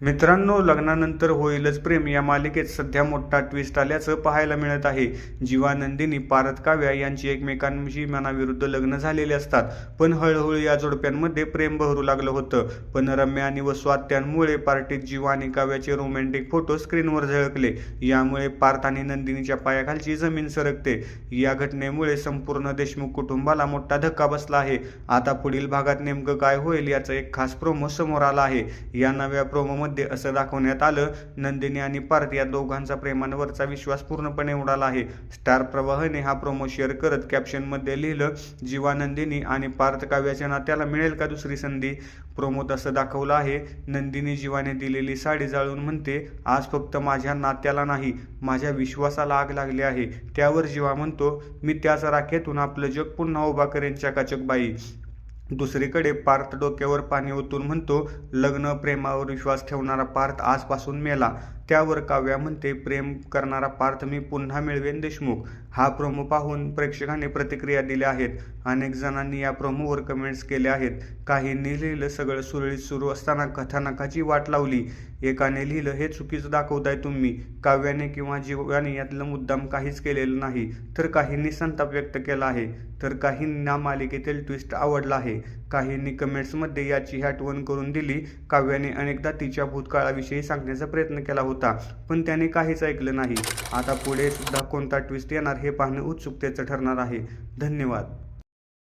मित्रांनो लग्नानंतर होईलच प्रेम. या मालिकेत सध्या मोठा ट्विस्ट आल्याचं पाहायला मिळत आहे. जीवानंदिनी पारत काव्या यांची एकमेकांशी मनाविरुद्ध लग्न झालेले असतात. पण हळूहळू या जोडप्यांमध्ये प्रेम बहरू लागलं होतं. पण रम्या आणि वस्वात्यांमुळे पार्टीत जीवा आणि काव्याचे रोमॅन्टिक फोटो स्क्रीनवर झळकले. यामुळे पार्थ आणि नंदिनीच्या पायाखालची जमीन सरकते. या घटनेमुळे संपूर्ण देशमुख कुटुंबाला मोठा धक्का बसला आहे. आता पुढील भागात नेमकं काय होईल याचा एक खास प्रोमो समोर आला आहे. या नव्या प्रोमोमध्ये असं दाखवण्यात आलं. नंदिनी आणि पार्थ या दोघांचा प्रेमांवरचा विश्वास पूर्णपणे उडाला आहे. स्टार प्रवाहने हा प्रोमो शेअर करत कॅप्शनमध्ये लिहिलं जीवा नंदिनी आणि पार्थ काव्याच्या नात्याला मिळेल का दुसरी संधी? प्रोमोत असं दाखवलं आहे. नंदिनी जीवाने दिलेली साडी जाळून म्हणते आज फक्त माझ्या नात्याला नाही माझ्या विश्वासाला आग लागली आहे. त्यावर जीवा म्हणतो मी त्याच राखेतून आपलं जग पुन्हा उभा करेन चकाचक बाई दुसरीकडे पार्थ डोक्यावर पाणी ओतून म्हणतो लग्न प्रेमावर विश्वास ठेवणारा पार्थ आजपासून मेला. त्यावर काव्या म्हणते प्रेम करणारा पार्थ मी पुन्हा मिळवेन देशमुख. हा प्रोमो पाहून प्रेक्षकांनी प्रतिक्रिया दिल्या आहेत. अनेक जणांनी या प्रोमोवर कमेंट्स केल्या आहेत. काहींनी लिहिलं सगळं सुरळीत सुरू असताना कथानकाची वाट लावली. एकाने लिहिलं हे चुकीचं दाखवताय तुम्ही. काव्याने किंवा जीवाने यातलं मुद्दाम काहीच केलेलं नाही. तर काहींनी संताप व्यक्त केला आहे. तर काहींना मालिकेतील ट्विस्ट आवडला आहे. काहींनी कमेंट्समध्ये याची आठवण करून दिली. काव्याने अनेकदा तिच्या भूतकाळाविषयी सांगण्याचा प्रयत्न केला होता. होता. पण त्याने काहीच ऐकलं नाही. आता पुढे सुद्धा कोणता ट्विस्ट येणार हे पाहणं उत्सुकतेचं ठरणार आहे. धन्यवाद.